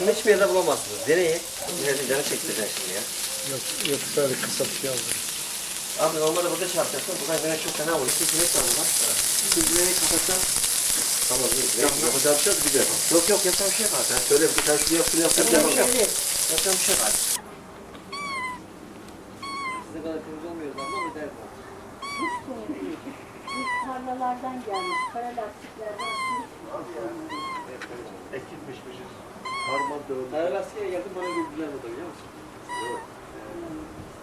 Şunu hiçbir yerde bulamazsınız. Deneyin. Nerede canı çektireceksin şimdi ya. Yok, yok sadece kısa bir şey aldım. Abi normalde burada çarpacaksın. Buradan güneş çok fena olur. Siz güneş var burada. Siz güneşi kapatsan. Tamam. Güneş yapacağım bir şey yok. Güzel. Yok yok yapacağım bir şey var. Ben söyle bir tane şunu yap şunu yap. Yapacağım bir şey yok. Yapacağım bir şey var. Size kadar temiz olmuyoruz ama bir de Hiç sorun değil. Biz tarlalardan gelmiş, kara lastiklerden Ekip biçmişiz. Harman dövdü. Her lastiğe geldim bana güldüler burada biliyor musun? Yok.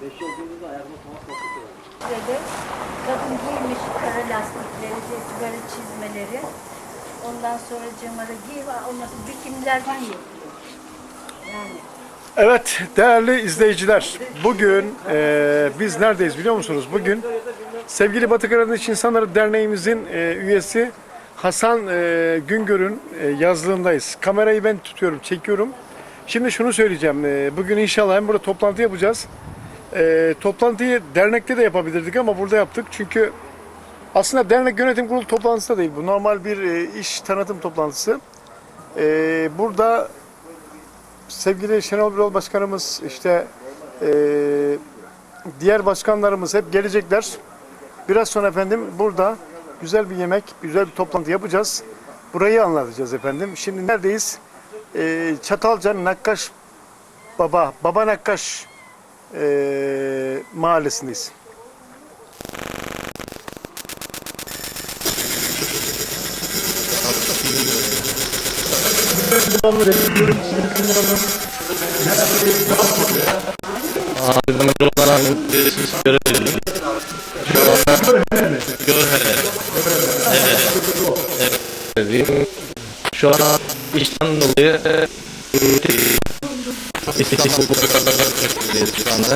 Beş yıl olduğunda ayağıma tamam patlatıyorlar. sürede kadın giymiş kara lastikleri, böyle çizmeleri. Ondan sonra cımarı giy, ondan sonra bikinilerden yapıyor. Yani Evet değerli izleyiciler bugün eee, biz neredeyiz biliyor musunuz? Bugün sevgili Batı Karadeniz İnsanları Derneğimizin eee, üyesi Hasan eee, Güngör'ün eee, yazlığındayız. Kamerayı ben tutuyorum, çekiyorum. Şimdi şunu söyleyeceğim. eee, bugün inşallah hem burada toplantı yapacağız. Eee, toplantıyı dernekte de yapabilirdik ama burada yaptık. Çünkü aslında dernek yönetim kurulu toplantısı da değil. Bu normal bir eee, iş tanıtım toplantısı. Eee, burada sevgili Şenol Birol Başkanımız işte eee, diğer başkanlarımız hep gelecekler. Biraz sonra efendim burada güzel bir yemek, güzel bir toplantı yapacağız. Burayı anlatacağız efendim. Şimdi neredeyiz? Eee Çatalca Nakkaş Baba, Baba Nakkaş eee, mahallesindeyiz. Ağzımda olan siz görelim. Şu anda Görhele. Evet. Evet. Şu an işten dolayı İstanbul şu anda.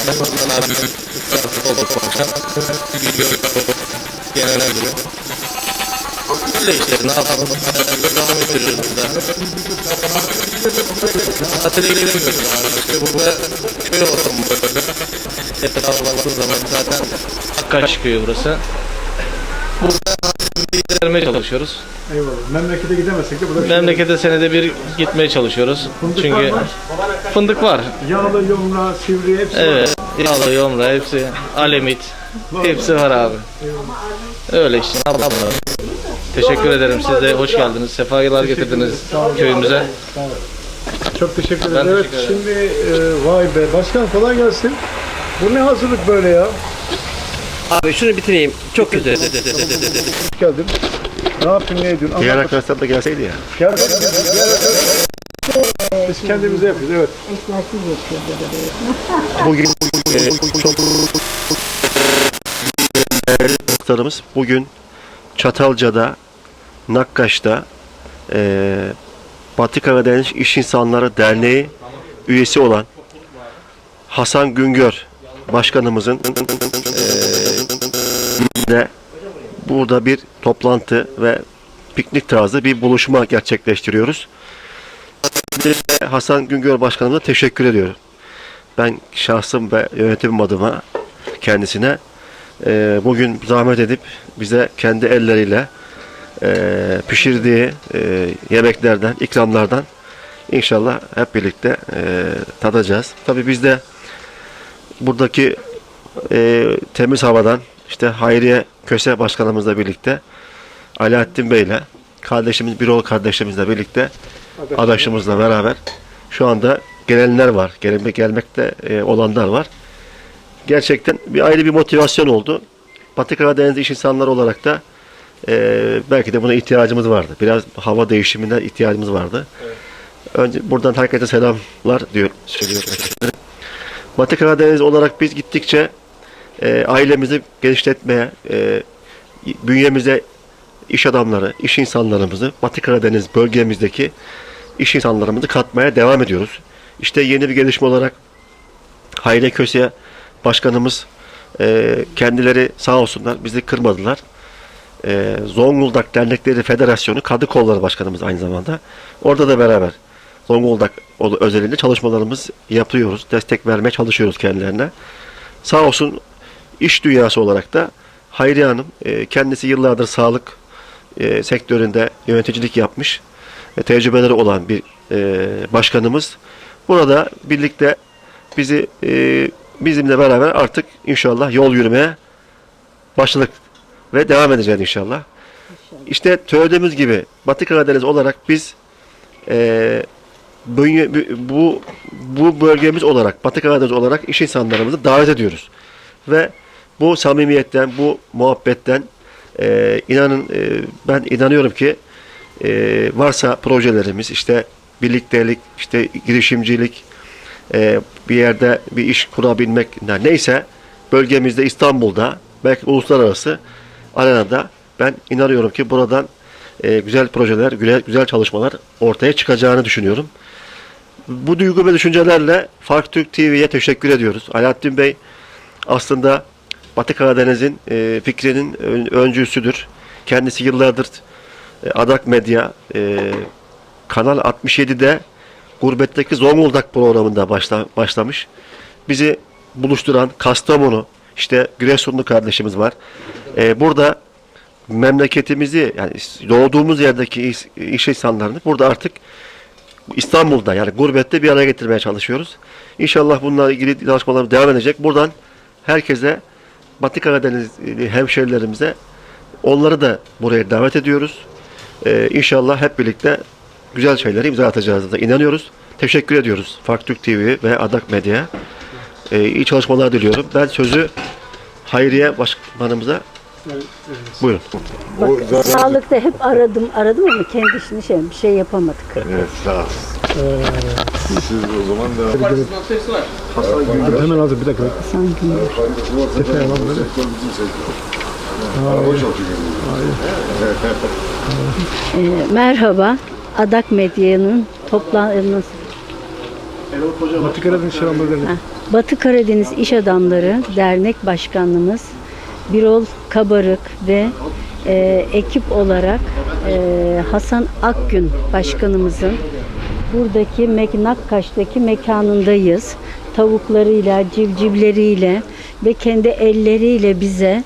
Genel müdürü. Öyle işte ne yapalım? Devam ediyoruz burada. Tatile gidemiyoruz yani. Burada köy ortamı. Etrafa baktığı zaman zaten Hakkaş köyü burası. Vermeye çalışıyoruz. Eyvallah. Memlekete gidemezsek de burada Memlekete senede bir gitmeye çalışıyoruz. Fındık Çünkü var mı? fındık var. yağlı, yumra, sivri hepsi var. Evet. Yağlı, yomra hepsi. Alemit. Hepsi var abi. Öyle işte. Ne yapalım? Teşekkür ederim. Siz de hoş geldiniz. Sefalar getirdiniz köyümüze. Çok teşekkür ederim. Evet teşekkür ederim. şimdi e, vay be başkan kolay gelsin. Bu ne hazırlık böyle ya? Abi şunu bitireyim. Çok kötü. Hoş geldin. Ne yapıyorsun ne ediyorsun? Diğer Anlat arkadaşlar da gelseydi ya. Gel, gel, gel, gel. Biz kendimize yapıyoruz evet. Bugün e, çok değerli dostlarımız bugün Çatalca'da, Nakkaş'ta e, Batı Karadeniz İş İnsanları Derneği üyesi olan Hasan Güngör başkanımızın e, de burada bir toplantı ve piknik tarzı bir buluşma gerçekleştiriyoruz. Hasan Güngör Başkanımıza teşekkür ediyorum. Ben şahsım ve yönetimim adıma kendisine e, bugün zahmet edip bize kendi elleriyle e, pişirdiği e, yemeklerden, ikramlardan inşallah hep birlikte e, tadacağız. Tabii biz de buradaki e, temiz havadan işte Hayriye Köse Başkanımızla birlikte Alaaddin Bey'le kardeşimiz Birol kardeşimizle birlikte adaşımızla beraber şu anda gelenler var. Gelmek gelmekte e, olanlar var. Gerçekten bir ayrı bir motivasyon oldu. Batı Karadeniz iş insanları olarak da e, belki de buna ihtiyacımız vardı. Biraz hava değişimine ihtiyacımız vardı. Önce buradan herkese selamlar diyor söylüyorum. Batı Karadeniz olarak biz gittikçe e, ailemizi genişletmeye, e, bünyemize iş adamları, iş insanlarımızı Batı Karadeniz bölgemizdeki iş insanlarımızı katmaya devam ediyoruz. İşte yeni bir gelişme olarak Hayri Köse'ye başkanımız e, kendileri sağ olsunlar bizi kırmadılar. E, Zonguldak Dernekleri Federasyonu Kadı Kolları Başkanımız aynı zamanda. Orada da beraber Zonguldak özelinde çalışmalarımız yapıyoruz. Destek vermeye çalışıyoruz kendilerine. Sağ olsun iş dünyası olarak da Hayriye Hanım e, kendisi yıllardır sağlık e, sektöründe yöneticilik yapmış. e, tecrübeleri olan bir e, başkanımız. Burada birlikte bizi e, bizimle beraber artık inşallah yol yürümeye başladık ve devam edeceğiz inşallah. İşte söylediğimiz gibi Batı Karadeniz olarak biz e, bu bu bölgemiz olarak Batı Karadeniz olarak iş insanlarımızı davet ediyoruz. Ve bu samimiyetten, bu muhabbetten e, inanın e, ben inanıyorum ki e, varsa projelerimiz işte birliktelik, işte girişimcilik, e, bir yerde bir iş kurabilmek neyse bölgemizde İstanbul'da belki uluslararası arenada ben inanıyorum ki buradan e, güzel projeler, güzel, güzel çalışmalar ortaya çıkacağını düşünüyorum. Bu duygu ve düşüncelerle Fark Türk TV'ye teşekkür ediyoruz. Alaaddin Bey aslında Batı Karadeniz'in e, fikrinin ön- öncüsüdür. Kendisi yıllardır e, Adak Medya e, Kanal 67'de Gurbetteki Zonguldak programında başla, başlamış. Bizi buluşturan Kastamonu, işte Giresunlu kardeşimiz var. E, burada memleketimizi yani doğduğumuz yerdeki iş insanlarını burada artık İstanbul'da yani gurbette bir araya getirmeye çalışıyoruz. İnşallah bununla ilgili çalışmalarımız devam edecek. Buradan herkese Batı Karadeniz hemşerilerimize onları da buraya davet ediyoruz. Ee, inşallah hep birlikte güzel şeyleri imza atacağız da inanıyoruz. Teşekkür ediyoruz Fark Türk TV ve Adak Medya'ya. Ee, iyi çalışmalar diliyorum. Ben sözü Hayriye Başkanımıza buyurun. Bak, sağlıkta hep aradım aradım ama kendi işini şey, bir şey yapamadık. Evet, sağ ol. Siz o zaman da Hemen hazır bir dakika. Sanki. sektör bizim sektör. Araba çalışıyor. Ee, merhaba. Adak Medya'nın toplanması Batı Karadeniz Şaramları Derneği. Batı Karadeniz İş Adamları Dernek Başkanlığımız Birol Kabarık ve e, ekip olarak e, Hasan Akgün Başkanımızın buradaki Nakkaş'taki mekanındayız. Tavuklarıyla, civcivleriyle ve kendi elleriyle bize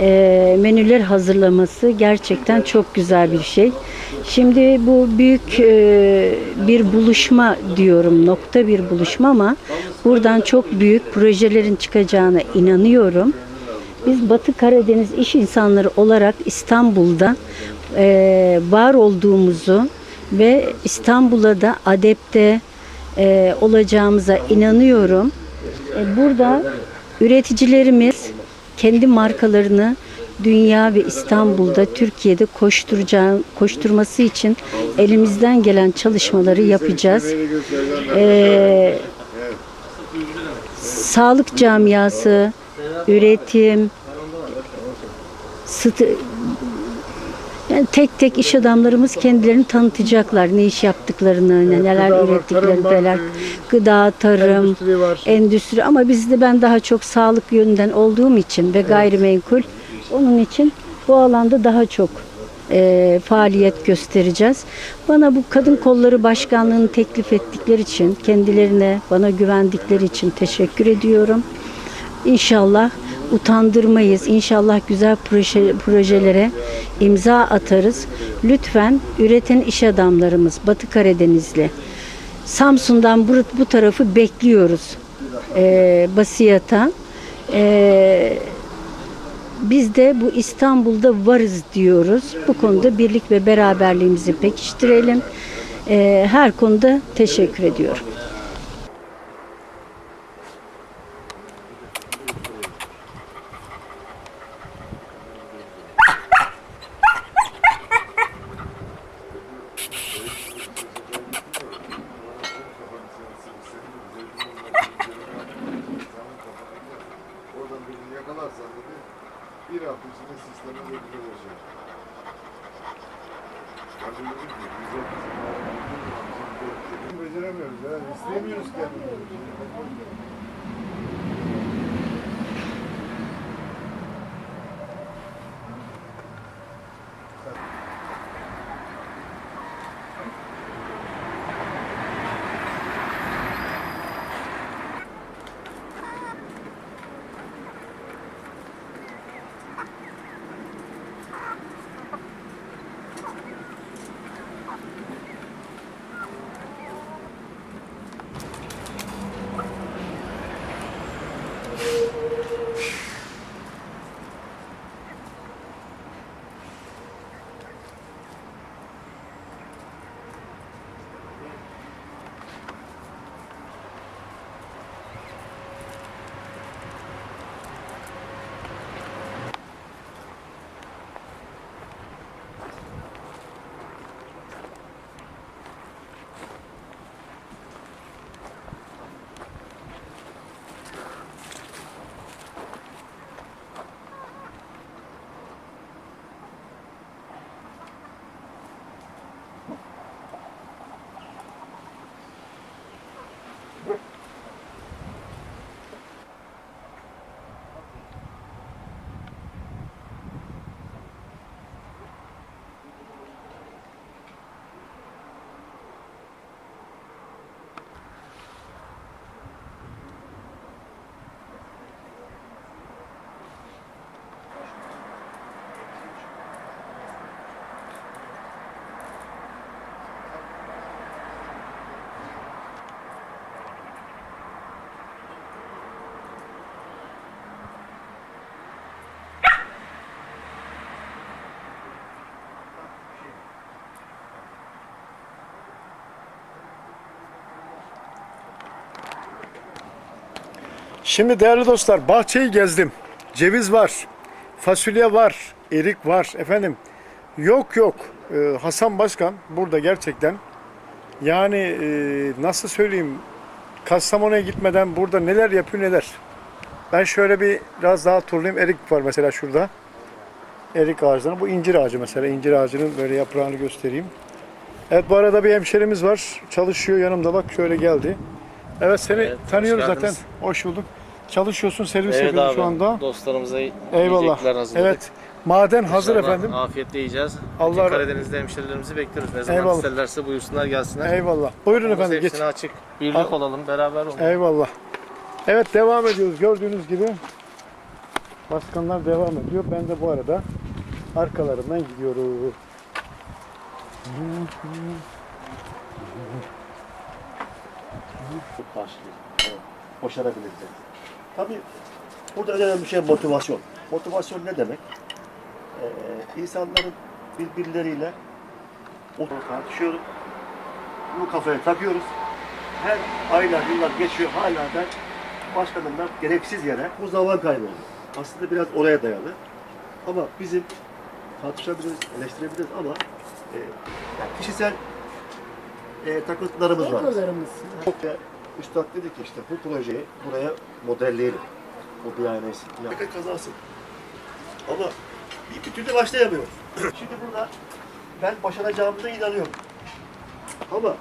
e, menüler hazırlaması gerçekten çok güzel bir şey. Şimdi bu büyük e, bir buluşma diyorum, nokta bir buluşma ama buradan çok büyük projelerin çıkacağına inanıyorum. Biz Batı Karadeniz iş insanları olarak İstanbul'da e, var olduğumuzu ve İstanbul'a da adepte e, olacağımıza inanıyorum. E, burada üreticilerimiz kendi markalarını dünya ve İstanbul'da, Türkiye'de koşturacağı, koşturması için elimizden gelen çalışmaları yapacağız. E, sağlık camiası, üretim, yani tek tek iş adamlarımız kendilerini tanıtacaklar. Ne iş yaptıklarını, ne- neler gıda ürettiklerini, var, neler, e, gıda, tarım, endüstri var. endüstri ama bizde ben daha çok sağlık yönünden olduğum için ve gayrimenkul onun için bu alanda daha çok e, faaliyet göstereceğiz. Bana bu kadın kolları başkanlığını teklif ettikleri için kendilerine bana güvendikleri için teşekkür ediyorum. İnşallah utandırmayız. İnşallah güzel proje, projelere imza atarız. Lütfen üreten iş adamlarımız Batı Karadenizli Samsun'dan bu, bu tarafı bekliyoruz. Ee, Basiyata. Ee, biz de bu İstanbul'da varız diyoruz. Bu konuda birlik ve beraberliğimizi pekiştirelim. Ee, her konuda teşekkür ediyorum. Oradan birini yakalarsan dedi, bir hafta içinde sisteme döküle olacak. Ben de dedim ki, biz de bizim beceremiyoruz ya, istemiyoruz kendimizi. Şimdi değerli dostlar bahçeyi gezdim. Ceviz var, fasulye var, erik var efendim. Yok yok Ee, Hasan Başkan burada gerçekten yani e, nasıl söyleyeyim Kastamonu'ya gitmeden burada neler yapıyor neler. Ben şöyle bir biraz daha turlayayım. Erik var mesela şurada. Erik ağacları. Bu incir ağacı mesela. İncir ağacının böyle yaprağını göstereyim. Evet bu arada bir hemşerimiz var. Çalışıyor yanımda bak şöyle geldi. Evet seni Evet, hoş tanıyoruz zaten. geldiniz. Hoş bulduk. Çalışıyorsun, servis Evet yapıyorsun abi şu anda. dostlarımıza Eyvallah. yiyecekler hazırladık. Evet. Maden hazır İnşallah efendim. Afiyetle yiyeceğiz. Allah- Allah Karadeniz'de hemşerilerimizi bekliyoruz. Ne zaman Eyvallah. isterlerse buyursunlar gelsinler. Eyvallah. Buyurun Kapımız efendim geç. hepsine açık. Birlik Al- olalım, beraber olalım. Eyvallah. Evet devam ediyoruz. Gördüğünüz gibi başkanlar devam ediyor. Ben de bu arada arkalarından gidiyorum. karşılıyor. Evet, Başarabiliriz. Tabii burada önemli bir şey motivasyon. Motivasyon ne demek? Ee, insanların birbirleriyle oturup tartışıyoruz. Bunu kafaya takıyoruz. Her aylar, yıllar geçiyor. Hala da başkanımlar gereksiz yere bu zaman kaybı oluyor. Aslında biraz oraya dayalı. Ama bizim tartışabiliriz, eleştirebiliriz ama e, kişisel e, takıntılarımız var. Çok da Üstad dedi ki işte bu projeyi buraya modelleyelim. O bir aynayız. Yakın kazansın. Ama bir bir türlü başlayamıyoruz. Şimdi burada ben başaracağımıza inanıyorum. Ama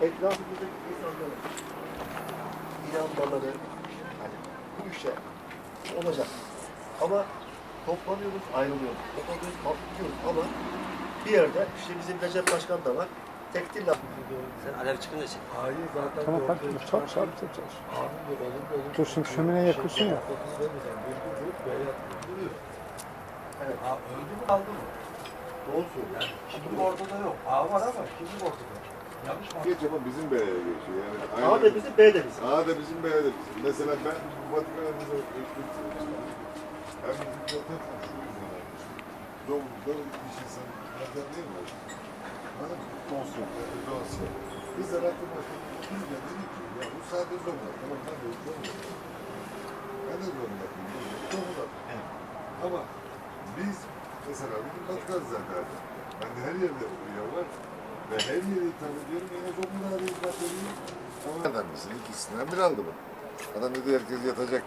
etrafımızdaki insanların inanmaları hani bu işe olacak. Ama toplanıyoruz, ayrılıyoruz. Toplanıyoruz, ayrılıyoruz ama bir yerde işte bizim Recep Başkan da var. Tektil laf. Sen alev çıkınca çek. Hayır zaten Tamam hadi çıkan çal çal şey, çal çal. anında olur olur. Dur şimdi şömineye yakıyorsun ya. Evet. Ha, öldü mü kaldı mı? Doğru söylüyor. Şimdi ortada yok. A var ama şimdi ortada. Yanlış mı? Geç ama bizim B'ye geçiyor yani. A da bizim, B de bizim. A da bizim B de bizim. Mesela ben bu Vatikan'ımıza eşlik Hem bizim zaten şu yüzden almıştım. Doğumda iş insanı nereden değil mi? Mı? Dosya. Dosya. Biz de Başkanı'nın biz de dedik ki ya bu sadece zorunda. Tamam ben de zorunda. Ben de zorunda. Zorunda. Ama biz mesela bugün Vatikan zaten. Ben de her yerde üye var. Ve her yeri ithal ediyorum. Yine Zonguldak'a da ithal ediyorum. Ama adam mısın? İkisinden bir aldı bu. Adam dedi herkes yatacak yer